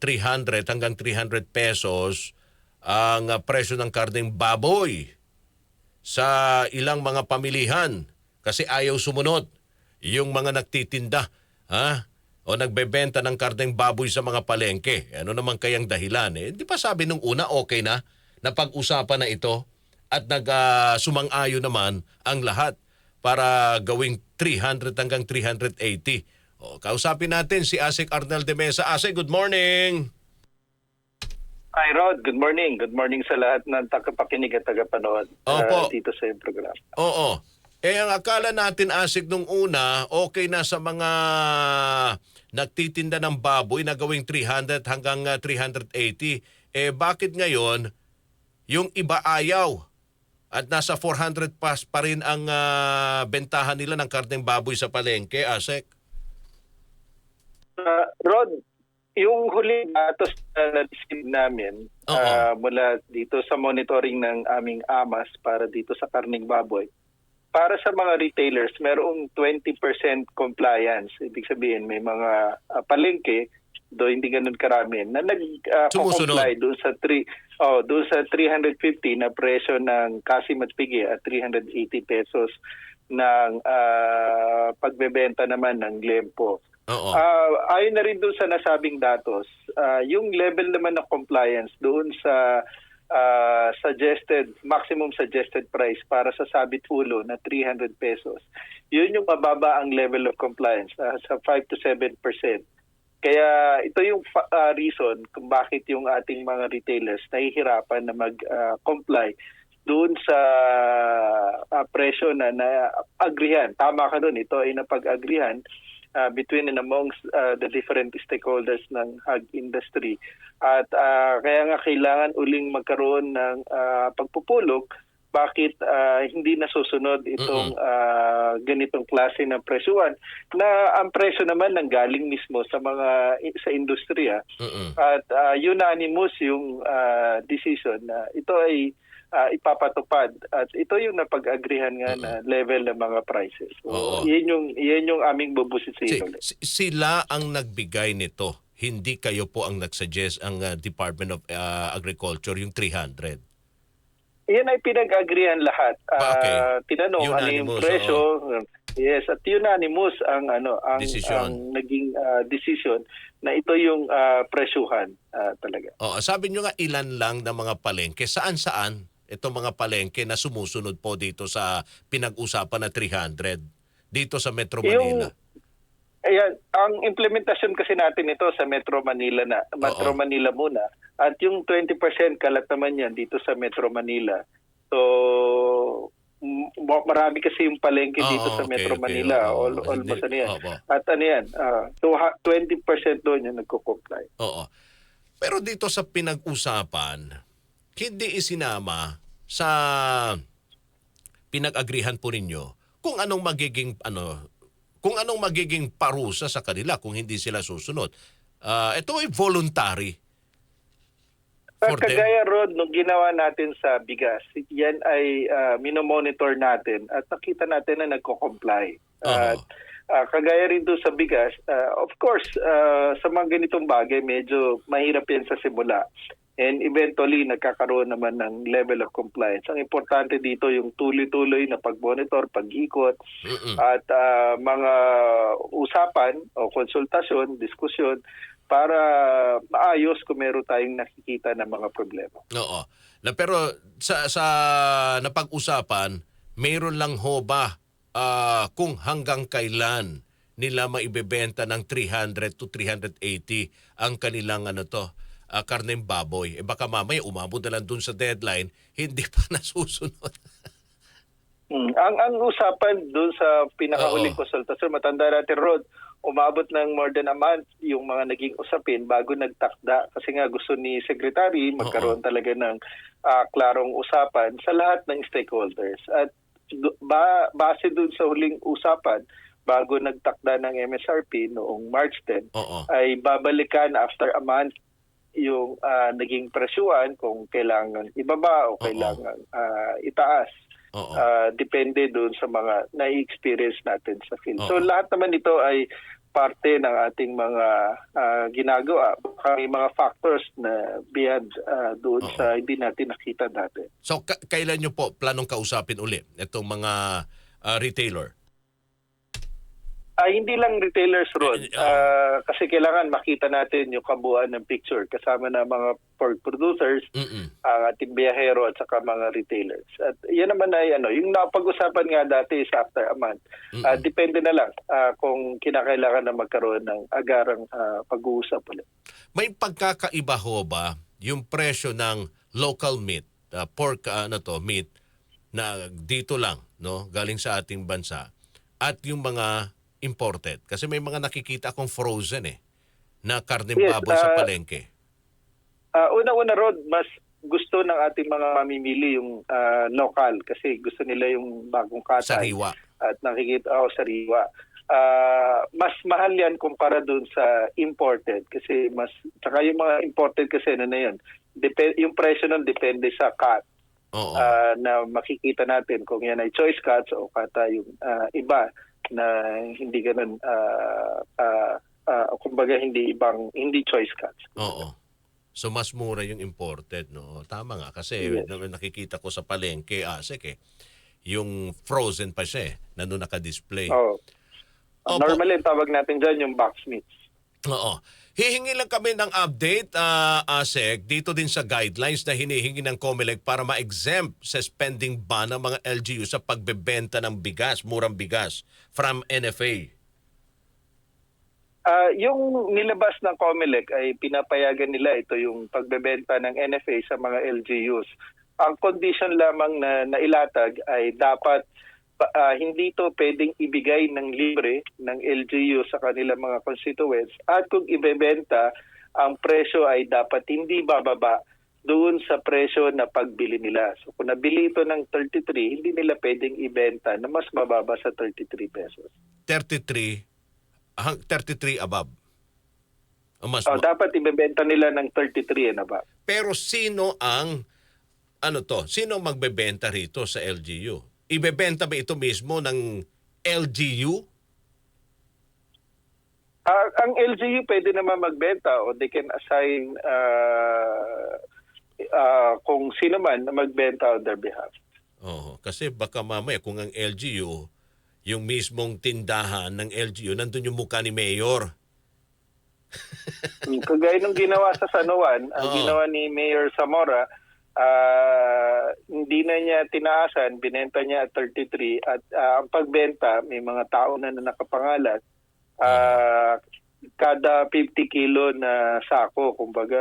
300 hanggang 300 pesos ang ah, presyo ng karneng baboy sa ilang mga pamilihan kasi ayaw sumunod yung mga nagtitinda ha o nagbebenta ng karneng baboy sa mga palengke. Ano naman kayang dahilan? Eh, di ba sabi nung una okay na na pag-usapan na ito at nag ah, sumang-ayo naman ang lahat para gawing 300 hanggang 380. O, kausapin natin si Asik Arnel de Mesa. Asik, good morning! Hi Rod, good morning. Good morning sa lahat ng tagapakinig at tagapanood Opo. ah, dito sa iyong programa. Oo. Eh ang akala natin asik nung una, okay na sa mga nagtitinda ng baboy na gawing 300 hanggang ah, 380. Eh bakit ngayon yung iba ayaw? At nasa 400 pas pa rin ang ah, bentahan nila ng karneng baboy sa palengke, Asek. Ah, Rod, yung huling datos na na-receive namin Oo. ah, mula dito sa monitoring ng aming AMAS para dito sa karning baboy, para sa mga retailers, merong 20% compliance. Ibig sabihin, may mga ah, palengke, do hindi ganun karami, na nag-comply doon sa 3 oh, doon sa 350 na presyo ng Kasim at Pigi at 380 pesos ng ah, pagbebenta naman ng Lempo. Oo. Ah, ayon na rin doon sa nasabing datos, ah, yung level naman ng compliance doon sa ah, suggested maximum suggested price para sa sabit ulo na 300 pesos. Yun yung mababa ang level of compliance ah, sa 5 to 7 Kaya ito yung ah, reason kung bakit yung ating mga retailers nahihirapan na mag-comply doon sa ah, presyo na na-agrihan. Tama ka doon, ito ay napag-agrihan uh, between and amongst uh, the different stakeholders ng hog industry. At uh, kaya nga kailangan uling magkaroon ng uh, pagpupulog bakit uh, hindi nasusunod itong uh, ganitong klase ng presyuan na ang presyo naman nanggaling mismo sa mga sa industriya Mm-mm. at uh, unanimous yung uh, decision na ito ay uh, ipapatupad at ito yung napag-agrihan nga na level ng mga prices. Oo. So, yan yung yan yung aming Si- bubusisiin ulit. si- sila ang nagbigay nito. Hindi kayo po ang nagsuggest ang ah, Department of ah, Agriculture yung 300. Yan ay pinag-agrihan lahat. Ah, okay. Tinanong ano yung presyo. Yes, at unanimous ang ano ang Decision. ang naging ah, decision na ito yung ah, presyuhan ah, talaga. Oo, sabi nyo nga ilan lang ng mga palengke. Saan-saan itong mga palengke na sumusunod po dito sa pinag-usapan na 300 dito sa Metro Manila? Ayan, ang implementasyon kasi natin ito sa Metro Manila na Metro Oo. Manila muna at yung 20% kalat naman yan dito sa Metro Manila. So marami kasi yung palengke dito sa okay, Metro okay, Manila, oo. all, almost Hindi- ano yan. opo. At ano yan, ah, so ha- 20% doon yung nagko-comply. Oo. Pero dito sa pinag-usapan, hindi isinama sa pinag-agrihan po ninyo kung anong magiging ano kung anong magiging parusa sa kanila kung hindi sila susunod. Ah, ito ay voluntary. At For them. kagaya Rod, nung ginawa natin sa bigas, yan ay ah, minomonitor natin at nakita natin na nagko-comply. At Oo. ah, kagaya rin doon sa bigas, ah, of course, ah, sa mga ganitong bagay, medyo mahirap yan sa simula. And eventually, nagkakaroon naman ng level of compliance. Ang importante dito yung tuloy-tuloy na pag-monitor, pag-ikot, Mm-mm. at ah, mga usapan o konsultasyon, diskusyon para maayos kung meron tayong nakikita na mga problema. Oo. Na, pero sa, sa napag-usapan, mayroon lang ho ba ah, kung hanggang kailan nila maibebenta ng 300 to 380 ang kanilang ano to, ah, karneng baboy. Eh baka mamaya umabot na lang dun sa deadline, hindi pa nasusunod. Mm. Ang ang usapan doon sa pinakahuling Oo. konsultasyon, matanda natin Rod, umabot ng more than a month yung mga naging usapin bago nagtakda kasi nga gusto ni secretary magkaroon talaga ng ah, klarong usapan sa lahat ng stakeholders at ba, base doon sa huling usapan bago nagtakda ng MSRP noong March 10 Oo. ay babalikan after a month yung ah, naging presyuan kung kailangan ibaba o Oo. kailangan ah, itaas. Oo. Ah, depende doon sa mga na-experience natin sa field. So Oo. lahat naman ito ay parte ng ating mga ah, ginagawa. Baka may mga factors na beyond ah, doon Oo. sa hindi natin nakita dati. So ka- kailan nyo po planong kausapin uli itong mga ah, retailer? Ah, hindi lang retailers, Rod. Eh, oo. Ah, kasi kailangan makita natin yung kabuuan ng picture kasama ng mga pork producers, Mm-mm. ang ating biyahero at saka mga retailers. At yan naman ay ano, yung napag-usapan nga dati is after a month. Ah, Mm-mm. depende na lang ah, kung kinakailangan na magkaroon ng agarang ah, pag-uusap ulit. May pagkakaiba ho ba yung presyo ng local meat, ah, pork ah, ano to, meat na dito lang, no, galing sa ating bansa at yung mga imported kasi may mga nakikita akong frozen eh na karne Yes, baboy sa ah, palengke. Ah, una-una, Rod, mas gusto ng ating mga mamimili yung ah, local kasi gusto nila yung bagong katay. Sariwa. at nakikita ako sa riwa. Ah, mas mahal yan kumpara dun sa imported kasi mas saka yung mga imported kasi ano na yun dep- yung presyo nun depende sa cut Oo. ah, na makikita natin kung yan ay choice cuts o kata yung ah, iba na hindi ganun ah, ah, ah, kumbaga hindi ibang hindi choice cuts. Oo. So mas mura yung imported, no? Tama nga kasi Yes. nakikita ko sa palengke, asik eh. Yung frozen pa siya eh, naka-display. Oh. Opo. Normally tawag natin diyan yung box meats. Oo. Hihingi lang kami ng update, ah, ASEC, dito din sa guidelines na hinihingi ng COMELEC para ma-exempt sa spending ban ng mga LGU sa pagbebenta ng bigas, murang bigas, from NFA. Ah, yung nilabas ng COMELEC ay pinapayagan nila ito yung pagbebenta ng NFA sa mga LGUs. Ang condition lamang na nailatag ay dapat ah, hindi ito pwedeng ibigay ng libre ng LGU sa kanilang mga constituents at kung ibebenta, ang presyo ay dapat hindi bababa doon sa presyo na pagbili nila. So kung nabili ito ng 33, hindi nila pwedeng ibenta na mas mababa sa 33 pesos. 33, hang- 33 above. Mas Oh, dapat ibebenta nila ng 33 and above. Pero sino ang ano to? Sino magbebenta rito sa LGU? Ibebenta ba ito mismo ng LGU? Ah, ang LGU pwede naman magbenta o they can assign ah, ah, kung sino man na magbenta on their behalf. Oo, kasi baka mamaya kung ang LGU, yung mismong tindahan ng LGU, nandun yung mukha ni Mayor. Mm, Kagaya nung ginawa sa San Juan, ang Oo. ginawa ni Mayor Zamora, ah, hindi na niya tinaasan, binenta niya at 33 at ah, ang pagbenta, may mga tao na, na nakapangalan, ah, kada 50 kilo na sako, kumbaga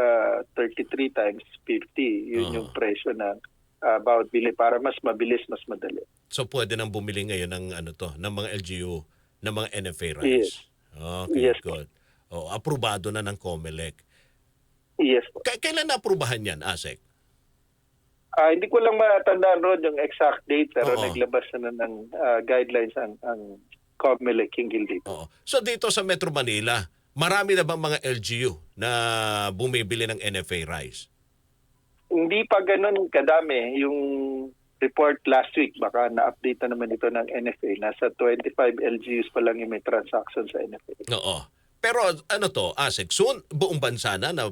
33 times 50, yun Oo. yung presyo ng ah, bawat bili para mas mabilis, mas madali. So pwede nang bumili ngayon ng ano to, ng mga LGU, ng mga NFA rice. Yes. Okay, Yes. good. Oh, aprobado na ng COMELEC. Yes. K- kailan na-aprobahan yan, ASEC? Ah, hindi ko lang matandaan Rod yung exact date pero Oo. naglabas na ng ah, guidelines ang ang COMELEC hinggil dito. Oo. So dito sa Metro Manila, marami na bang mga LGU na bumibili ng NFA rice? Hindi pa ganun kadami yung report last week baka na-update na naman ito ng NFA nasa 25 LGUs pa lang yung may transaction sa NFA. Oo. Pero ano to, ASEC, soon buong bansa na na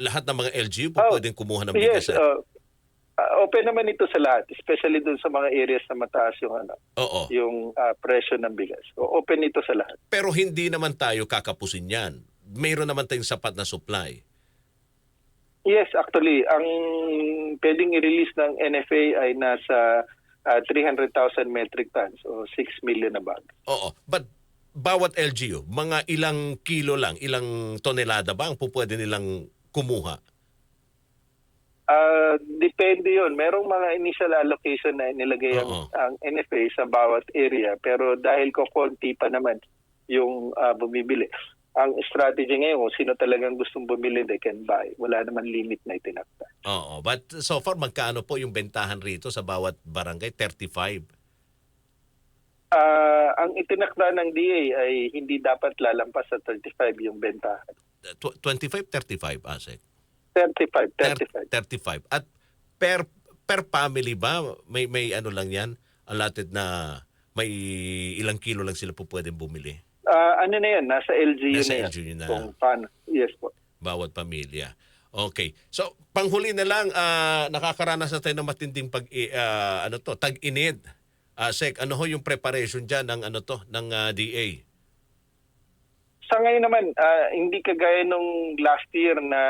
lahat ng mga LGU po Oh, pwedeng kumuha ng bigas. Yes, uh, uh, open naman ito sa lahat, especially dun sa mga areas na mataas yung ano, Oo. yung uh, presyo ng bigas. So, open ito sa lahat. Pero hindi naman tayo kakapusin yan. Mayroon naman tayong sapat na supply. Yes, actually, ang pwedeng i-release ng NFA ay nasa ah, 300,000 metric tons o 6 million na bag. Oo. But bawat LGU, mga ilang kilo lang, ilang tonelada ba ang po pwede nilang kumuha? Ah, depende yon. Merong mga initial allocation na nilagay ang, ang NFA sa bawat area. Pero dahil ko konti pa naman yung ah, bumibili. Ang strategy ngayon, kung sino talagang gustong bumili, they can buy. Wala naman limit na itinakda. Oo. But so far, magkano po yung bentahan rito sa bawat barangay? 35. Ah, ang itinakda ng DA ay hindi dapat lalampas sa 35 yung bentahan. Tw- 25, 35, ASEC? 35, Ter- 35. 35. At per per family ba may may ano lang 'yan? Allotted na may ilang kilo lang sila po pwedeng bumili. Ah, ano na yan? Nasa LGU Nasa na yan. LGU na. Kung paano. Yes po. bawat pamilya. Okay. So, panghuli na lang, ah, nakakaranas na tayo ng matinding pag, ah, ano to, tag-inid. Ah, Sek, ano ho yung preparation dyan ng, ano to, ng ah, DA? Sa ngayon naman, ah, hindi kagaya nung last year na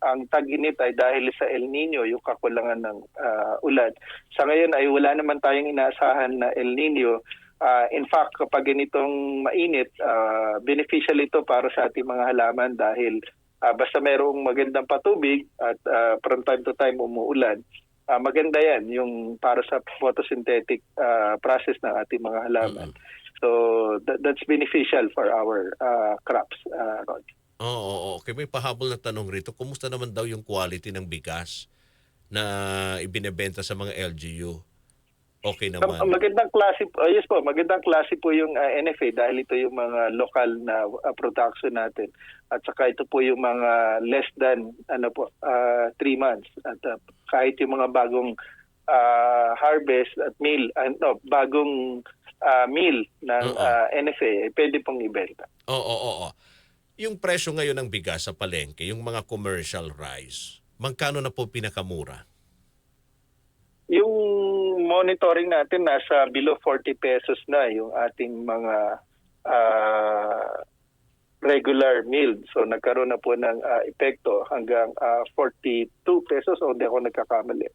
ang tag-init ay dahil sa El Nino, yung kakulangan ng ah, ulan. Sa ngayon ay wala naman tayong inaasahan na El Nino. Ah, in fact, kapag ganitong mainit, ah, beneficial ito para sa ating mga halaman dahil ah, basta merong magandang patubig at ah, from time to time umuulan, ah, maganda yan yung para sa photosynthetic ah, process ng ating mga halaman. So that, that's beneficial for our uh, crops, uh, Rod. Oo, oo, oo. Okay, may pahabol na tanong rito. Kumusta naman daw yung quality ng bigas na ibinebenta sa mga LGU? Okay naman. magandang klase po, oh, yes po, magandang klase po yung uh, NFA dahil ito yung mga local na uh, production natin. At saka ito po yung mga less than ano po, uh, three months. At uh, kahit yung mga bagong uh, harvest at meal, ano, bagong uh, meal ng Oo. uh, NFA, eh, pwede pong ibenta. Oo, oo, oo. Yung presyo ngayon ng bigas sa palengke, yung mga commercial rice, magkano na po pinakamura? Yung monitoring natin nasa below 40 pesos na yung ating mga ah, regular meal. So nagkaroon na po ng ah, epekto hanggang ah, 42 pesos o hindi ako nagkakamali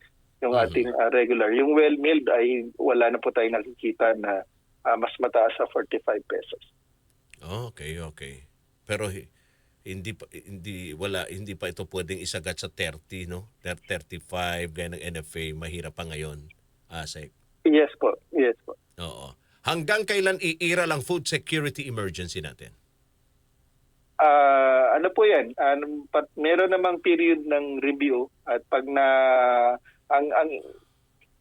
yung ating ah, regular. Yung well milled ay wala na po tayong nakikita na ah, mas mataas sa 45 pesos. Okay, okay. Pero hi- hindi pa hindi wala hindi pa ito pwedeng isagat sa 30 no 35 gaya ng NFA mahirap pa ngayon asek Yes po. Yes po. oo hanggang kailan iira lang food security emergency natin Ah, ano po 'yan? Pat, meron namang period ng review at pag na ang ang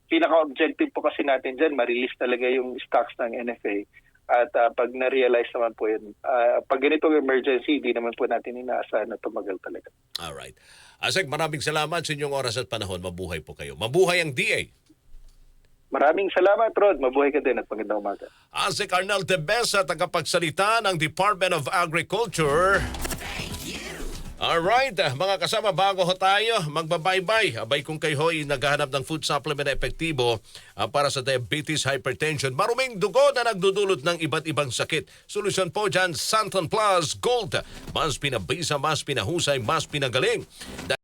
pinaka-objective po kasi natin diyan, ma-release talaga yung stocks ng NFA. At ah, pag na-realize naman po yun, ah, pag ganitong emergency, hindi naman po natin inaasahan na tumagal talaga. all right asek maraming salamat sa inyong oras at panahon mabuhay po kayo mabuhay ang DA Maraming salamat, Rod. Mabuhay ka din at magandang umaga. Asik Arnel de Besa, tagapagsalita ng Department of Agriculture. Alright, ah, mga kasama, bago ho tayo, magbabaybay. Abay kung kayo ho'y naghahanap ng food supplement na epektibo ah, para sa diabetes, hypertension, maruming dugo na nagdudulot ng iba't ibang sakit. Solusyon po dyan, Santon Plus Gold. Mas pinabisa, mas pinahusay, mas pinagaling.